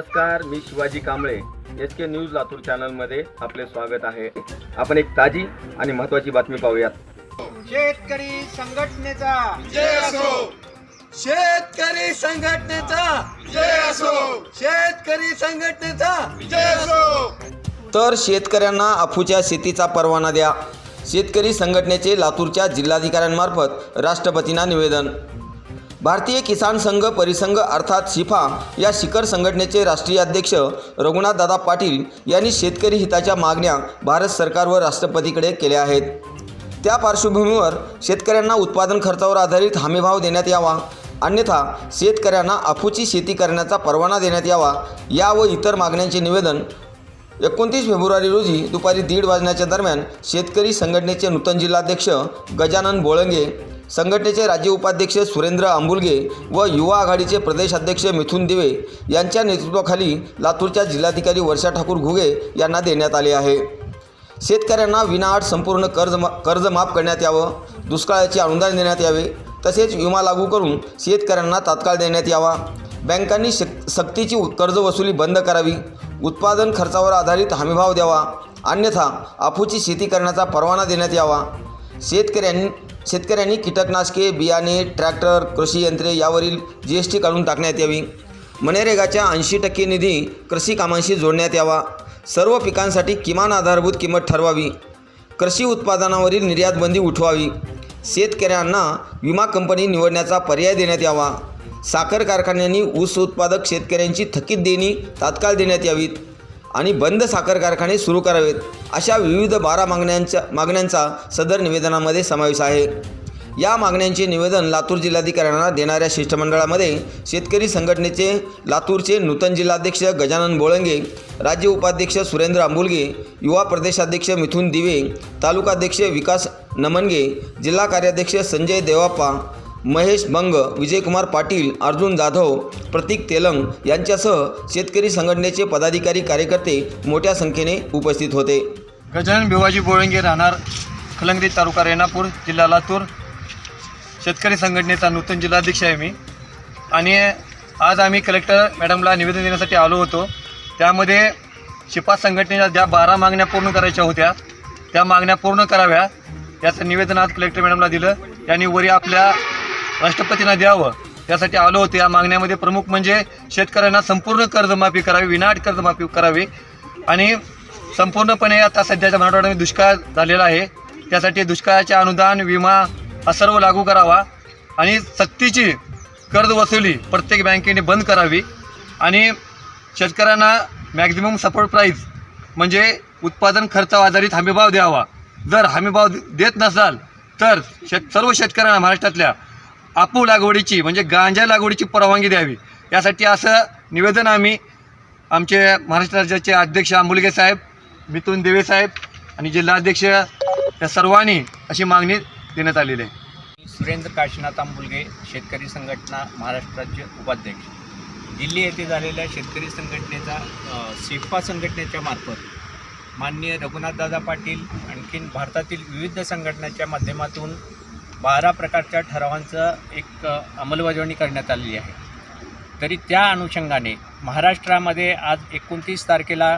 Sambhaji Kamble. H K news Latur चॅनलमध्ये आपले स्वागत आहे. आपण एक ताजी आणि महत्त्वाची बातमी पाहूयात. शेतकरी संघटनेचा. जय असो. शेतकरी संघटनेचा. जय असो. शेतकरी संघटनेचा. जय असो. तर शेतकऱ्यांना अफूच्या शेतीचा परवाना द्या. शेतकरी संघटनेचे लातूरच्या जिल्हाधिकाऱ्यांमार्फत राष्ट्रपतींना निवेदन. भारतीय किसान संघ परिसंघ अर्थात शिफा या शिखर संघटनेचे राष्ट्रीय अध्यक्ष रघुनाथदादा पाटील यांनी शेतकरी हिताच्या मागण्या भारत सरकार व राष्ट्रपतीकडे केल्या आहेत. त्या पार्श्वभूमीवर शेतकऱ्यांना उत्पादन खर्चावर आधारित हमीभाव देण्यात यावा. अन्यथा शेतकऱ्यांना अफूची शेती करण्याचा परवाना देण्यात यावा या व इतर मागण्यांचे निवेदन एकोणतीस फेब्रुवारी रोजी दुपारी दीड वाजण्याच्या दरम्यान शेतकरी संघटनेचे नूतन जिल्हाध्यक्ष गजानन बोळंगे संघटनेचे राज्य उपाध्यक्ष सुरेंद्र आंबुलगे व युवा आघाडीचे प्रदेशाध्यक्ष मिथुन दिवे यांच्या नेतृत्वाखाली लातूरच्या जिल्हाधिकारी वर्षा ठाकूर घुगे यांना देण्यात आले आहे. शेतकऱ्यांना विनाआट संपूर्ण कर्ज कर्ज माफ करण्यात यावं दुष्काळाचे अनुदान देण्यात यावे तसेच विमा लागू करून शेतकऱ्यांना तात्काळ देण्यात यावा. बँकांनी शक सक्तीची कर्ज वसुली बंद करावी उत्पादन खर्चावर आधारित हमीभाव द्यावा अन्यथा आपूची शेती करण्याचा परवाना देण्यात यावा. शेतकऱ्यांनी शेतकऱ्यांनी कीटकनाशके बियाणे ट्रॅक्टर कृषी यंत्रे यावरील जी एस टी काढून टाकण्यात यावी. मनरेगाच्या ऐंशी टक्के निधी कृषी कामांशी जोडण्यात यावा. सर्व पिकांसाठी किमान आधारभूत किंमत ठरवावी. कृषी उत्पादनावरील निर्यातबंदी उठवावी. शेतकऱ्यांना विमा कंपनी निवडण्याचा पर्याय देण्यात यावा. साखर कारखान्यांनी ऊस उत्पादक शेतकऱ्यांची थकीत देणी तात्काळ देण्यात यावीत. आणि बंद साखर कारखाने सुरू करावेत अशा विविध बारा मागण्यांच्या मागण्यांचा सदर निवेदनामध्ये समावेश आहे. या मागण्यांचे निवेदन लातूर जिल्हाधिकाऱ्यांना देणाऱ्या शिष्टमंडळामध्ये शेतकरी संघटनेचे लातूरचे नूतन जिल्हाध्यक्ष गजानन बोळंगे राज्य उपाध्यक्ष सुरेंद्र आंबुलगे युवा प्रदेशाध्यक्ष मिथुन दिवे तालुकाध्यक्ष विकास नमनगे जिल्हा कार्याध्यक्ष संजय देवाप्पा महेश बंग विजयकुमार पाटील अर्जुन जाधव प्रतीक तेलंग यांच्यासह शेतकरी संघटनेचे पदाधिकारी कार्यकर्ते मोठ्या संख्येने उपस्थित होते. गजानन भिवाजी बोळंगे राहणार कलंगडी तालुका रेणापूर जिल्हा लातूर. शेतकरी संघटनेचा नूतन जिल्हाध्यक्ष आहे मी. आणि आज आम्ही कलेक्टर मॅडमला निवेदन देण्यासाठी आलो होतो. त्यामध्ये शिपा संघटनेच्या ज्या बारा मागण्या पूर्ण करायच्या होत्या त्या मागण्या पूर्ण कराव्या याचं निवेदन आज कलेक्टर मॅडमला दिलं. त्यांनी वरी आपल्या राष्ट्रपतींना द्यावं. त्यासाठी आलो होते. या मागण्यामध्ये प्रमुख म्हणजे शेतकऱ्यांना संपूर्ण कर्जमाफी करावी विनाट कर्जमाफी करावी. आणि संपूर्णपणे आता सध्याच्या मराठवाड्यामध्ये दुष्काळ झालेला आहे. त्यासाठी दुष्काळाचे अनुदान विमा हा सर्व लागू करावा. आणि सक्तीची कर्ज वसुली प्रत्येक बँकेने बंद करावी. आणि शेतकऱ्यांना मॅक्झिमम सपोर्ट प्राईज म्हणजे उत्पादन खर्च आधारित हमीभाव द्यावा. जर हमीभाव देत नसाल तर शेत सर्व शेतकऱ्यांना महाराष्ट्रातल्या आपू लागवडीची म्हणजे गांजा लागवडीची परवानगी द्यावी. यासाठी असं निवेदन आम्ही आमचे महाराष्ट्र राज्याचे अध्यक्ष आंबुलगे साहेब मिथुन देवे साहेब आणि जिल्हाध्यक्ष या सर्वांनी अशी मागणी देण्यात आलेली आहे. सुरेंद्र काशीनाथ आंबुलगे शेतकरी संघटना महाराष्ट्र राज्य उपाध्यक्ष. दिल्ली येथे झालेल्या शेतकरी संघटनेचा अ, सिफा संघटनेच्या मार्फत माननीय रघुनाथदादा पाटील आणखीन भारतातील विविध संघटनांच्या माध्यमातून बारा प्रकारच्या ठरावांचं एक अंमलबजावणी करण्यात आलेली आहे. तरी त्या अनुषंगाने महाराष्ट्रामध्ये आज एकोणतीस तारखेला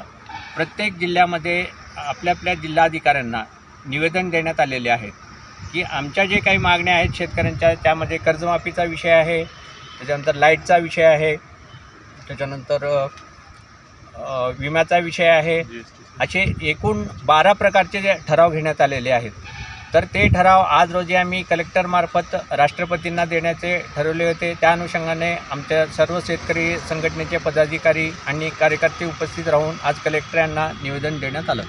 प्रत्येक जिल्ह्यामध्ये आपल्या आपल्या जिल्हाधिकाऱ्यांना निवेदन देण्यात आलेले आहेत की आमच्या जे काही मागण्या आहेत शेतकऱ्यांच्या त्यामध्ये कर्जमाफीचा विषय आहे त्याच्यानंतर लाईटचा विषय आहे त्याच्यानंतर विम्याचा विषय आहे. असे एकूण बारा प्रकारचे जे ठराव घेण्यात आलेले आहेत. तर ते ठराव आज रोजी आम्ही कलेक्टरमार्फत राष्ट्रपतींना देण्याचे ठरवले होते. त्या अनुषंगाने आमच्या सर्व शेतकरी संघटनेचे पदाधिकारी आणि कार्यकर्ते उपस्थित राहून आज कलेक्टर यांना निवेदन देण्यात आलं.